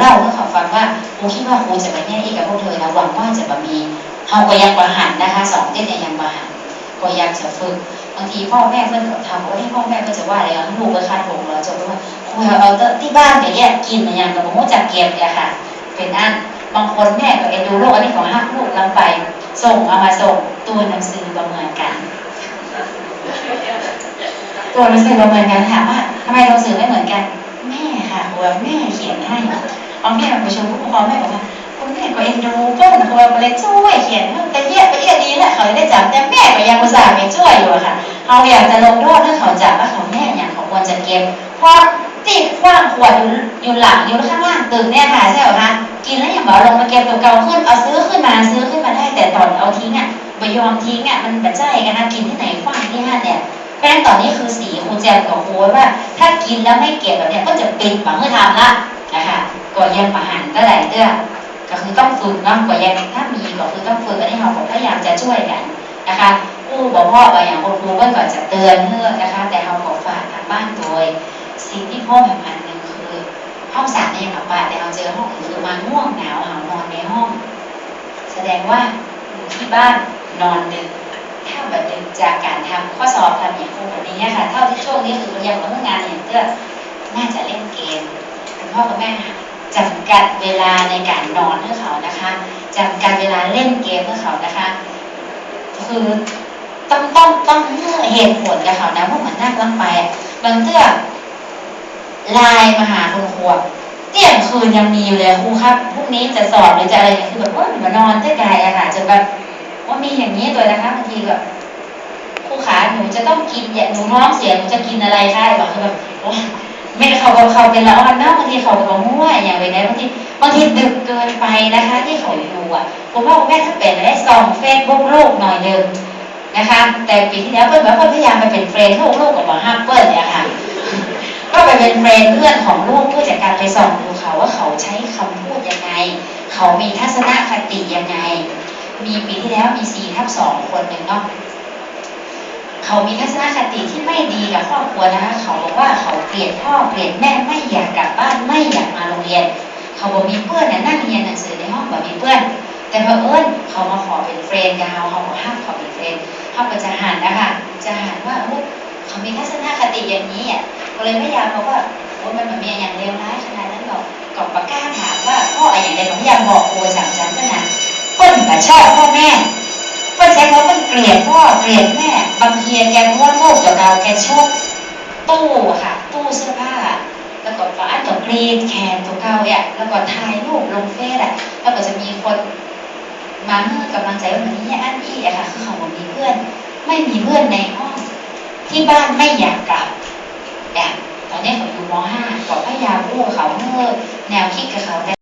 เล่าให้เขาฟังว่าครูคิดว่าครูจะไปแน่อีกกับพวกเธอนะหวังว่าจะบะมีเฮาก็ยังบาหันนะคะสองเต้นเนี่ยยังบาหันก็ยังจะฝึกบางทีพ่อแม่เพื่อนเขาทำว่าให้พ่อแม่เพื่อนจะว่าอะไรลูกไปคาดผมแล้วจบว่าครูเอาเตที่บ้านไปแยกกินอย่างกับผมจะเก็บเนี่ยค่ะ เป็นอันบางคนแม่ก็เอ็นดูลูกอันนี้ของห้าลูกลำไป ส่งเอามาส่งตัวหนังสือประเมินกัน ตัวหนังสือประเมินกันถามว่าทำไมหนังสือไม่เหมือนกัน แม่ค่ะครูแม่เขียนให้เอาแม่มาปชมผู้ปกครองแม่บอกว่าคุณแม่ก็เอ็นดูเพื่อนครูก็เลยช่วยเขียนแต่เยี่ยไปเยี่ยดีแหละเขาได้จับแต่แม่ก็ยังอุตส่าห์ไปช่วยอยู่ค่ะเอาอยากจะลงโทษถ้าเขาจับว่าเขาแม่อย่างเขาควรจะเก็บเพราะติดขว้างขวดอยู่อยู่หลังอยู่ข้างล่างตึกเนี่ยค่ะใช่ไหมคะกินแล้วอย่างบอกลงมาเก็บตัวเก่าขึ้นเอาซื้อขึ้นมาซื้อขึ้นมาได้แต่ตอนเอาทิ้งอะไม่ยอมทิ้งอะมันแบบใจกันนะกินที่ไหนขว้างที่ห้าเนี่ย เพราะฉะนั้นตอนนี้คือสีครูแจมกับครูไว้ว่า ถ้ากินแล้วไม่เก็บแบบเนี้ยก็จะปิดหวังเพื่อทำละนะคะก็ยังประหันก็หลายเตื้อก็คือต้องฝึกเนาะก็ยังถ้ามีก็คือต้องฝึกอันนี้เราพยายามจะช่วยกันนะคะผู้บอกพ่อว่าอย่างคุณครูก็ก่อนจะเตือนเพื่อนะคะ แต่เราขอฝากทางบ้านโดย สิ่งที่พ่อแบบอันหนึ่งคือห้องสามเนี่ยกับป้าแต่เราเจอห้องอื่นคือมาง่วงหนาวหานอนในห้อง แสดงว่าอยู่ที่บ้านนอนดึก ถ้าแบบดึกจากการทำข้อสอบทำอย่างครูแบบนี้ค่ะ เท่าที่ช่วงนี้คือยังทำงานอย่างเพื่อน่าจะเล่นเกมคุณพ่อคุณแม่จำกัดเวลาในการนอนให้เขานะคะจำกัดเวลาเล่นเกมให้เขานะคะ คือต้องต้องต้องเหตุผลกับเขานะเพราะเหมือนนั่งลังไปบางเตื้อไลน์มาหาคุณครูเที่ยงคืนยังมีอยู่เลยครูครับพรุ่งนี้จะสอบหรือจะอะไรคือแบบว่ามานอนเต้ไกลอะค่ะจนแบบ ว่ามีอย่างนี้ตัวนะคะบางทีแบบครูขาหนูจะต้องกินอย่าหนูท้องเสียหนูจะกินอะไรคะแบบคือแบบไม่เขาเขาเป็นละอ่อนเนาะบางทีเขาก็บอกมั่วอย่างไรนะบางทีบางทีดึกเกินไปนะคะ ที่เขาดูอะคุณพ่อคุณแม่ถ้าเป็นได้ส่องเฟซบุ๊กลูกหน่อยหนึงนะคะ แต่ปีที่แล้วเปิ้ลบอกว่าพยายามไปเป็นเฟรนด์ลูกลูกกับหมอห้ามเปิ้ลเนี่ยค่ะก็ไปเป็นเฟรนด์เพื่อนของลูกเพื่อจากการไปส่องดูเขาว่าเขาใช้คำพูดยังไง เขามีทัศนคติยังไง มีปีที่แล้วมีสี่ทับสองคนหนึ่งเนาะเขามีทัศนคติที่ไม่ดีกับครอบครัวนะคะ เขาบอกว่าเขาเกลียดพ่อเกลียดแม่ไม่อยากกลับบ้านไม่อยากมาโรงเรียน เขาบอกมีเพื่อนน่ะนั่งเรียนหนังสือในห้องแบอกมีเพื่อน แต่พอเอิญเขามาขอเป็นเฟรนด์กับเราเขาบอกห้ามขอเป็นเฟรนด์เขาก็จะหันนะคะจะหันว่าเอ้ยเขามีทัศนคติอย่างนี้อะก็เลยพยายามบอกว่าโอ้มันแบบมีอย่างเลวร้ายขนาดนั้นหรอกก็ประก้าถามว่าพ่ออะไรอย่างไรผมพยายามบอกครูสั่งฉันก็นะ เปิ้ลก็ชอบพ่อแม่เปิ้ลใช้คำว่าเปิ้ลเกลียดพ่อเกลียดแม่ บางทีแกรู้ว่าโลกกับเราแกชอบตู้ค่ะ ตู้เสื้อผ้า แล้วก็ฝาตัวกรีดแขนตัวเก่าอะแล้วก็ถ่ายรูปลงเฟซอะแล้วก็จะมีคนมาให้กำลังใจว่าเหมือนนี้อันอี้อะค่ะคือเขาบอกมีเพื่อน ไม่มีเพื่อนในห้อง ที่บ้านไม่อยากกลับอย่างตอนนี้เขาอยู่ม .5 ก็พยายามพูดเขาเมื่อแนวคิดกับเขา